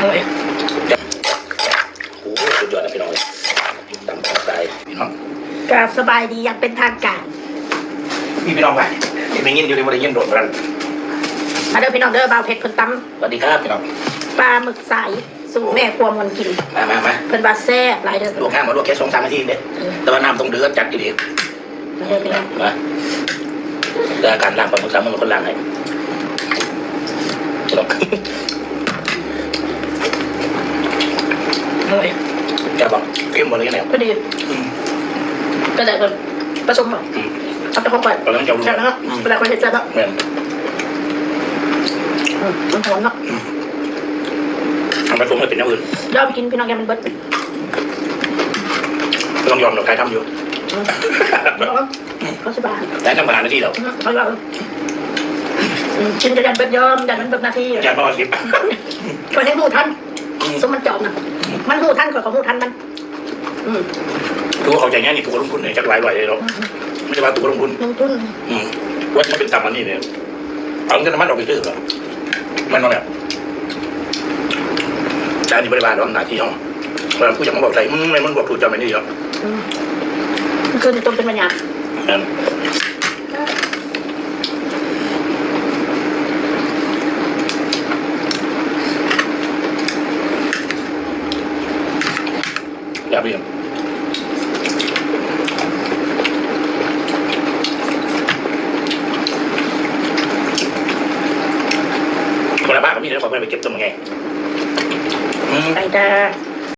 เฮ้ยโอ้โหสุดยอดนะพี่น้องเลยตำข้าวไก่พี่น้องก็สบายดีอย่างเป็นทางการพี่พี่น้องไปไม่ยินอยู่ในบริเวณโดดกันมาเด้อพี่น้องเด้อบาวเพชรเพิ่นตสวัสดีครับพี่น้องำปลาหมึกใสสู่แม่ครัวมนกิน มามามาเพิ่นว่าแซ่บหลายเด้อลวกข้างมาลวกแค่สองสามนาทีเด็ดแต่ว่าน้ำต้องเดือดจัดอยู่ดีมาเด้อพี่น้องมาแต่การล้างปลาหมึกสามมันคนล้างให้พี่น้อง เฮ้ย แกบอกเข้มหมดเลยยังไงพอดีอืมก็ได้เพิ่นผสมบ่อืมเอาไปของไปกำลังจะรู้ใช่แล้วเวลาคนเฮ็ดแซ่บแล้วเหมือนมันหอมเนาะทำไปปรุงให้เป็นอย่างอื่นยอมกินพี่น้องแกมันเบิดไม่ต้องยอมหรอกใครทำอยู่เขาสบายแต่ทำมาหาหน้าที่เราเขาว่าชินจะยันเบิดยอมยันมันเบิดหน้าที่อาจารย์บอกว่าสิบคนให้หูทันสมมันจอบนะ มันหูทันข่อยก็หูทันมัน อืมคือเขาใจง่ายนี่ถูกลงทุนเนี่ยจากหลายร้อยเลยเนาะไม่ใช่ว่าถูกลงทุน ลงทุนอืมว่าจะเป็นต่ำมันนี่เนี่ยเอาเงินน้ำมันออกไปซื้อเหรอมันต้องแบบจานนี้บริบาลร้อนหนาที่ห้องเวลาผู้จัดมาบอกใจอืมไม่มันบอกถูกจำไม่ได้หรอกอืมมันคือในต้มเป็นปัญญาอืม อย่าไปยังคนละบ้านก็มีแล้วเขาไม่ไปเก็บต้นไงอืมไปจ้า